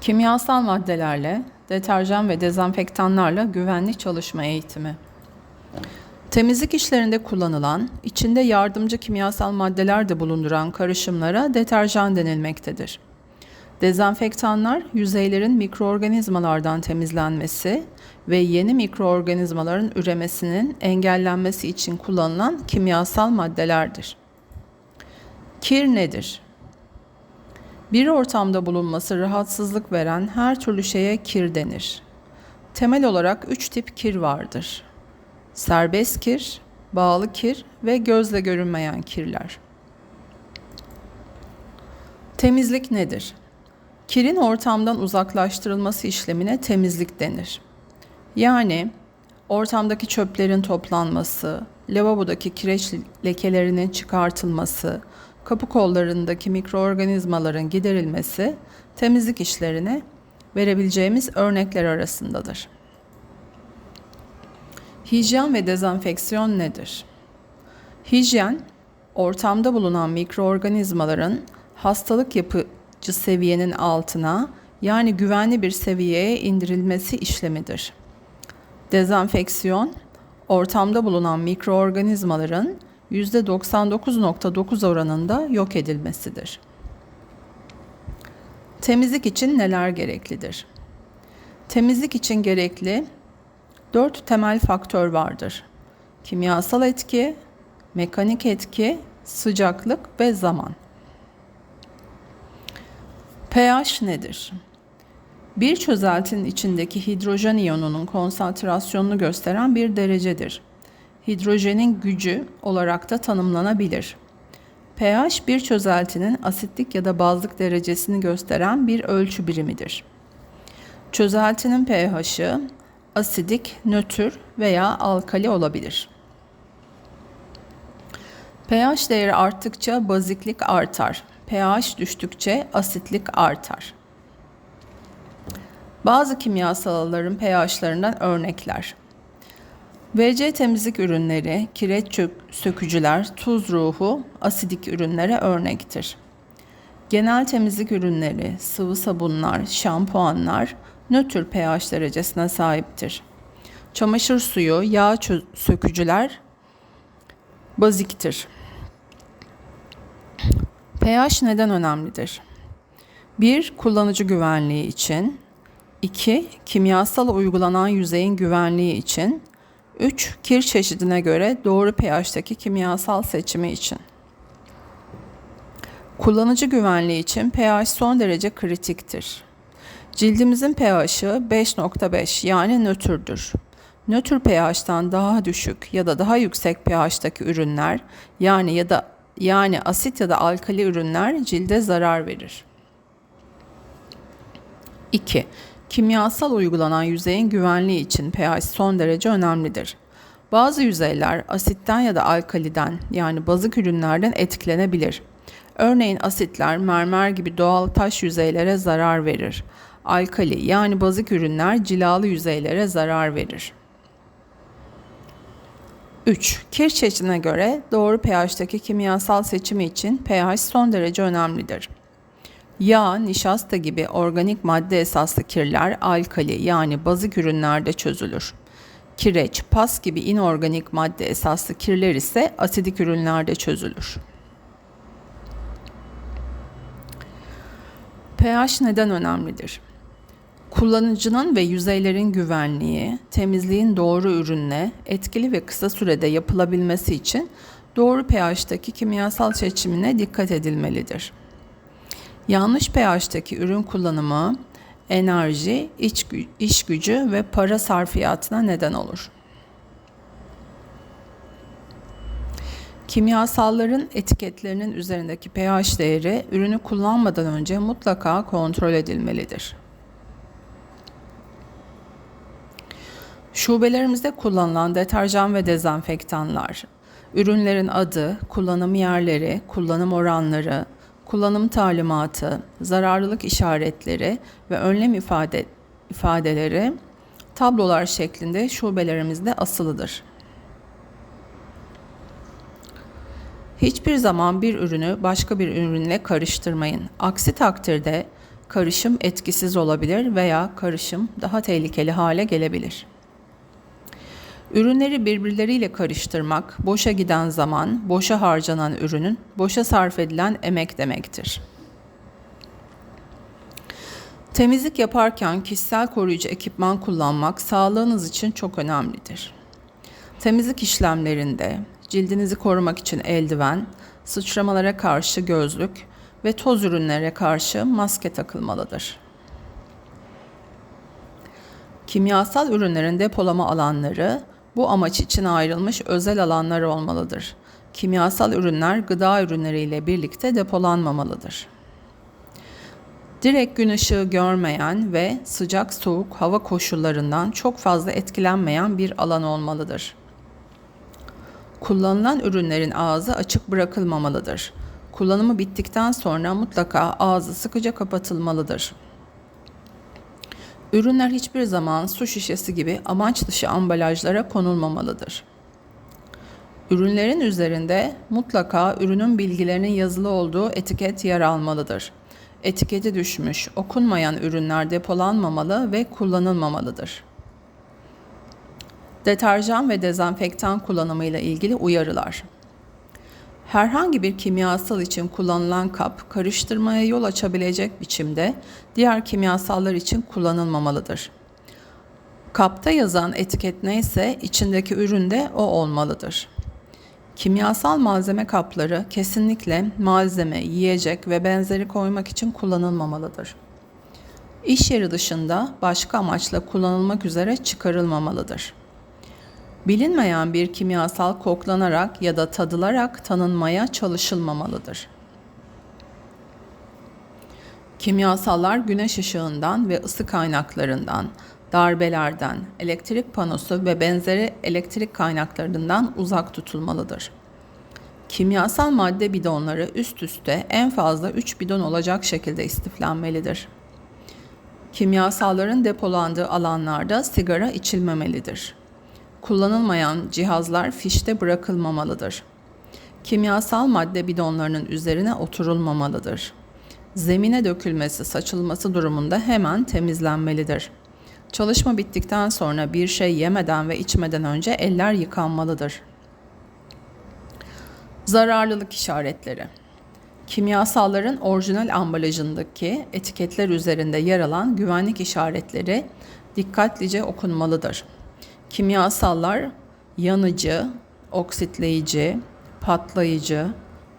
Kimyasal maddelerle, deterjan ve dezenfektanlarla güvenli çalışma eğitimi. Temizlik işlerinde kullanılan, içinde yardımcı kimyasal maddeler de bulunduran karışımlara deterjan denilmektedir. Dezenfektanlar, yüzeylerin mikroorganizmalardan temizlenmesi ve yeni mikroorganizmaların üremesinin engellenmesi için kullanılan kimyasal maddelerdir. Kir nedir? Bir ortamda bulunması rahatsızlık veren her türlü şeye kir denir. Temel olarak üç tip kir vardır. Serbest kir, bağlı kir ve gözle görünmeyen kirler. Temizlik nedir? Kirin ortamdan uzaklaştırılması işlemine temizlik denir. Yani ortamdaki çöplerin toplanması, lavabodaki kireç lekelerinin çıkartılması, kapı kollarındaki mikroorganizmaların giderilmesi temizlik işlerine verebileceğimiz örnekler arasındadır. Hijyen ve dezenfeksiyon nedir? Hijyen, ortamda bulunan mikroorganizmaların hastalık yapıcı seviyenin altına yani güvenli bir seviyeye indirilmesi işlemidir. Dezenfeksiyon, ortamda bulunan mikroorganizmaların %99.9 oranında yok edilmesidir. Temizlik için neler gereklidir? Temizlik için gerekli dört temel faktör vardır. Kimyasal etki, mekanik etki, sıcaklık ve zaman. pH nedir? Bir çözeltinin içindeki hidrojen iyonunun konsantrasyonunu gösteren bir derecedir hidrojenin gücü olarak da tanımlanabilir. pH bir çözeltinin asitlik ya da bazlık derecesini gösteren bir ölçü birimidir. Çözeltinin pH'i asidik, nötr veya alkali olabilir. pH değeri arttıkça baziklik artar. pH düştükçe asitlik artar. Bazı kimyasalların pH'larından örnekler. VC temizlik ürünleri, kireç sökücüler, tuz ruhu, asidik ürünlere örnektir. Genel temizlik ürünleri, sıvı sabunlar, şampuanlar nötr pH derecesine sahiptir. Çamaşır suyu, yağ sökücüler baziktir. pH neden önemlidir? 1. Kullanıcı güvenliği için 2. Kimyasal uygulanan yüzeyin güvenliği için 3. Kir çeşidine göre doğru pH'taki kimyasal seçimi için. Kullanıcı güvenliği için pH son derece kritiktir. Cildimizin pH'i 5.5 yani nötrdür. Nötr pH'tan daha düşük ya da daha yüksek pH'taki ürünler yani ya da yani asit ya da alkali ürünler cilde zarar verir. 2. Kimyasal uygulanan yüzeyin güvenliği için pH son derece önemlidir. Bazı yüzeyler asitten ya da alkaliden yani bazık ürünlerden etkilenebilir. Örneğin asitler mermer gibi doğal taş yüzeylere zarar verir. Alkali yani bazık ürünler cilalı yüzeylere zarar verir. 3. Kir çeşidine göre doğru pH'taki kimyasal seçimi için pH son derece önemlidir. Yağ, nişasta gibi organik madde esaslı kirler alkali yani bazık ürünlerde çözülür. Kireç, pas gibi inorganik madde esaslı kirler ise asidik ürünlerde çözülür. pH neden önemlidir? Kullanıcının ve yüzeylerin güvenliği, temizliğin doğru ürünle etkili ve kısa sürede yapılabilmesi için doğru pH'taki kimyasal seçimine dikkat edilmelidir. Yanlış pH'teki ürün kullanımı enerji, iç, iş gücü ve para sarfiyatına neden olur. Kimyasalların etiketlerinin üzerindeki pH değeri ürünü kullanmadan önce mutlaka kontrol edilmelidir. Şubelerimizde kullanılan deterjan ve dezenfektanlar, ürünlerin adı, kullanım yerleri, kullanım oranları, kullanım talimatı, zararlılık işaretleri ve önlem ifade, ifadeleri tablolar şeklinde şubelerimizde asılıdır. Hiçbir zaman bir ürünü başka bir ürünle karıştırmayın. Aksi takdirde karışım etkisiz olabilir veya karışım daha tehlikeli hale gelebilir. Ürünleri birbirleriyle karıştırmak, boşa giden zaman, boşa harcanan ürünün, boşa sarf edilen emek demektir. Temizlik yaparken kişisel koruyucu ekipman kullanmak sağlığınız için çok önemlidir. Temizlik işlemlerinde cildinizi korumak için eldiven, sıçramalara karşı gözlük ve toz ürünlere karşı maske takılmalıdır. Kimyasal ürünlerin depolama alanları bu amaç için ayrılmış özel alanlar olmalıdır. Kimyasal ürünler gıda ürünleriyle birlikte depolanmamalıdır. Direkt gün ışığı görmeyen ve sıcak soğuk hava koşullarından çok fazla etkilenmeyen bir alan olmalıdır. Kullanılan ürünlerin ağzı açık bırakılmamalıdır. Kullanımı bittikten sonra mutlaka ağzı sıkıca kapatılmalıdır. Ürünler hiçbir zaman su şişesi gibi amaç dışı ambalajlara konulmamalıdır. Ürünlerin üzerinde mutlaka ürünün bilgilerinin yazılı olduğu etiket yer almalıdır. Etiketi düşmüş, okunmayan ürünler depolanmamalı ve kullanılmamalıdır. Deterjan ve dezenfektan kullanımıyla ilgili uyarılar. Herhangi bir kimyasal için kullanılan kap karıştırmaya yol açabilecek biçimde diğer kimyasallar için kullanılmamalıdır. Kapta yazan etiket neyse içindeki ürün de o olmalıdır. Kimyasal malzeme kapları kesinlikle malzeme, yiyecek ve benzeri koymak için kullanılmamalıdır. İş yeri dışında başka amaçla kullanılmak üzere çıkarılmamalıdır. Bilinmeyen bir kimyasal koklanarak ya da tadılarak tanınmaya çalışılmamalıdır. Kimyasallar güneş ışığından ve ısı kaynaklarından, darbelerden, elektrik panosu ve benzeri elektrik kaynaklarından uzak tutulmalıdır. Kimyasal madde bidonları üst üste en fazla 3 bidon olacak şekilde istiflenmelidir. Kimyasalların depolandığı alanlarda sigara içilmemelidir. Kullanılmayan cihazlar fişte bırakılmamalıdır. Kimyasal madde bidonlarının üzerine oturulmamalıdır. Zemine dökülmesi, saçılması durumunda hemen temizlenmelidir. Çalışma bittikten sonra bir şey yemeden ve içmeden önce eller yıkanmalıdır. Zararlılık işaretleri Kimyasalların orijinal ambalajındaki etiketler üzerinde yer alan güvenlik işaretleri dikkatlice okunmalıdır. Kimyasallar yanıcı, oksitleyici, patlayıcı,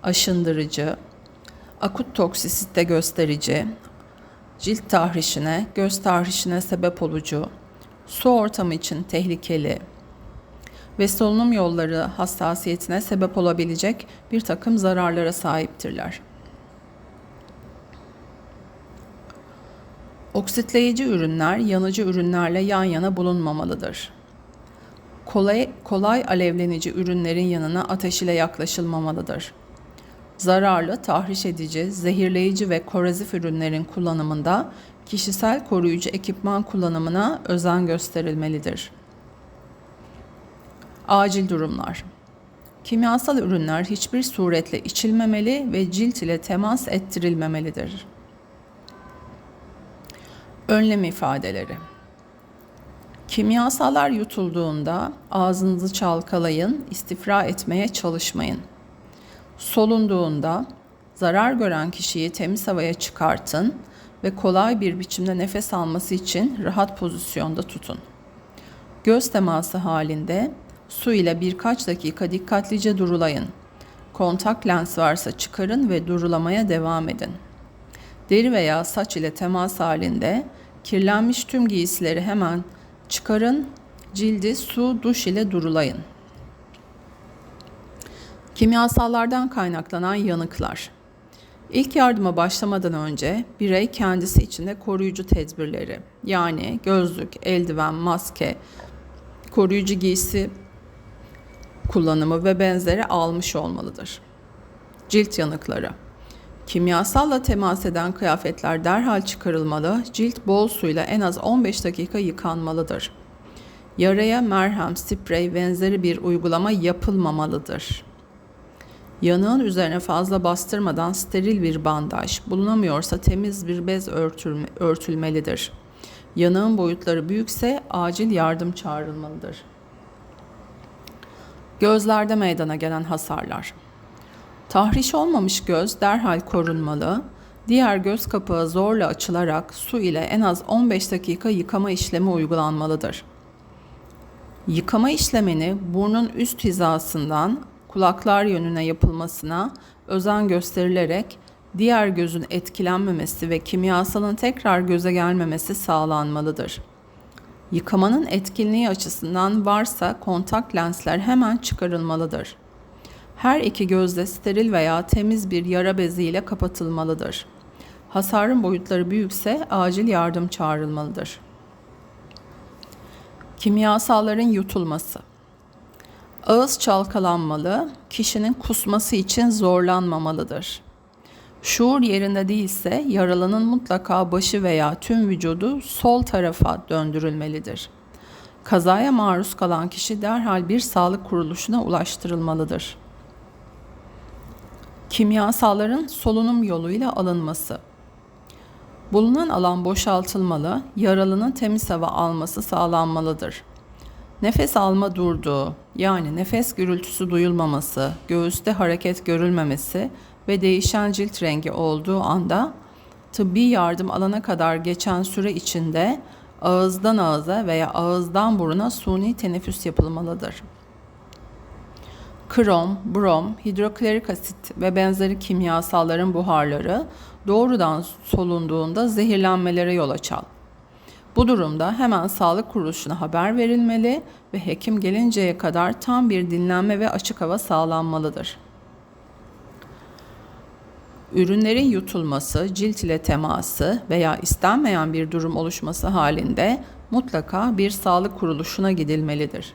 aşındırıcı, akut toksisite gösterici, cilt tahrişine, göz tahrişine sebep olucu, su ortamı için tehlikeli ve solunum yolları hassasiyetine sebep olabilecek bir takım zararlara sahiptirler. Oksitleyici ürünler yanıcı ürünlerle yan yana bulunmamalıdır. Kolay, kolay alevlenici ürünlerin yanına ateş ile yaklaşılmamalıdır zararlı, tahriş edici, zehirleyici ve korozif ürünlerin kullanımında kişisel koruyucu ekipman kullanımına özen gösterilmelidir. Acil durumlar Kimyasal ürünler hiçbir suretle içilmemeli ve cilt ile temas ettirilmemelidir. Önlem ifadeleri Kimyasallar yutulduğunda ağzınızı çalkalayın, istifra etmeye çalışmayın. Solunduğunda zarar gören kişiyi temiz havaya çıkartın ve kolay bir biçimde nefes alması için rahat pozisyonda tutun. Göz teması halinde su ile birkaç dakika dikkatlice durulayın. Kontak lens varsa çıkarın ve durulamaya devam edin. Deri veya saç ile temas halinde kirlenmiş tüm giysileri hemen çıkarın, cildi su, duş ile durulayın. Kimyasallardan kaynaklanan yanıklar. İlk yardıma başlamadan önce birey kendisi içinde koruyucu tedbirleri yani gözlük, eldiven, maske, koruyucu giysi kullanımı ve benzeri almış olmalıdır. Cilt yanıkları. Kimyasalla temas eden kıyafetler derhal çıkarılmalı, cilt bol suyla en az 15 dakika yıkanmalıdır. Yaraya merhem, sprey benzeri bir uygulama yapılmamalıdır. Yanığın üzerine fazla bastırmadan steril bir bandaj, bulunamıyorsa temiz bir bez örtülme, örtülmelidir. Yanığın boyutları büyükse acil yardım çağrılmalıdır. Gözlerde meydana gelen hasarlar. Tahriş olmamış göz derhal korunmalı. Diğer göz kapağı zorla açılarak su ile en az 15 dakika yıkama işlemi uygulanmalıdır. Yıkama işlemini burnun üst hizasından kulaklar yönüne yapılmasına özen gösterilerek diğer gözün etkilenmemesi ve kimyasalın tekrar göze gelmemesi sağlanmalıdır. Yıkamanın etkinliği açısından varsa kontak lensler hemen çıkarılmalıdır. Her iki gözde steril veya temiz bir yara beziyle kapatılmalıdır. Hasarın boyutları büyükse acil yardım çağrılmalıdır. Kimyasalların yutulması. Ağız çalkalanmalı, kişinin kusması için zorlanmamalıdır. Şuur yerinde değilse yaralının mutlaka başı veya tüm vücudu sol tarafa döndürülmelidir. Kazaya maruz kalan kişi derhal bir sağlık kuruluşuna ulaştırılmalıdır. Kimyasalların solunum yoluyla alınması. Bulunan alan boşaltılmalı, yaralının temiz hava alması sağlanmalıdır. Nefes alma durduğu, yani nefes gürültüsü duyulmaması, göğüste hareket görülmemesi ve değişen cilt rengi olduğu anda tıbbi yardım alana kadar geçen süre içinde ağızdan ağıza veya ağızdan buruna suni teneffüs yapılmalıdır. Krom, brom, hidroklorik asit ve benzeri kimyasalların buharları doğrudan solunduğunda zehirlenmelere yol açar. Bu durumda hemen sağlık kuruluşuna haber verilmeli ve hekim gelinceye kadar tam bir dinlenme ve açık hava sağlanmalıdır. Ürünlerin yutulması, cilt ile teması veya istenmeyen bir durum oluşması halinde mutlaka bir sağlık kuruluşuna gidilmelidir.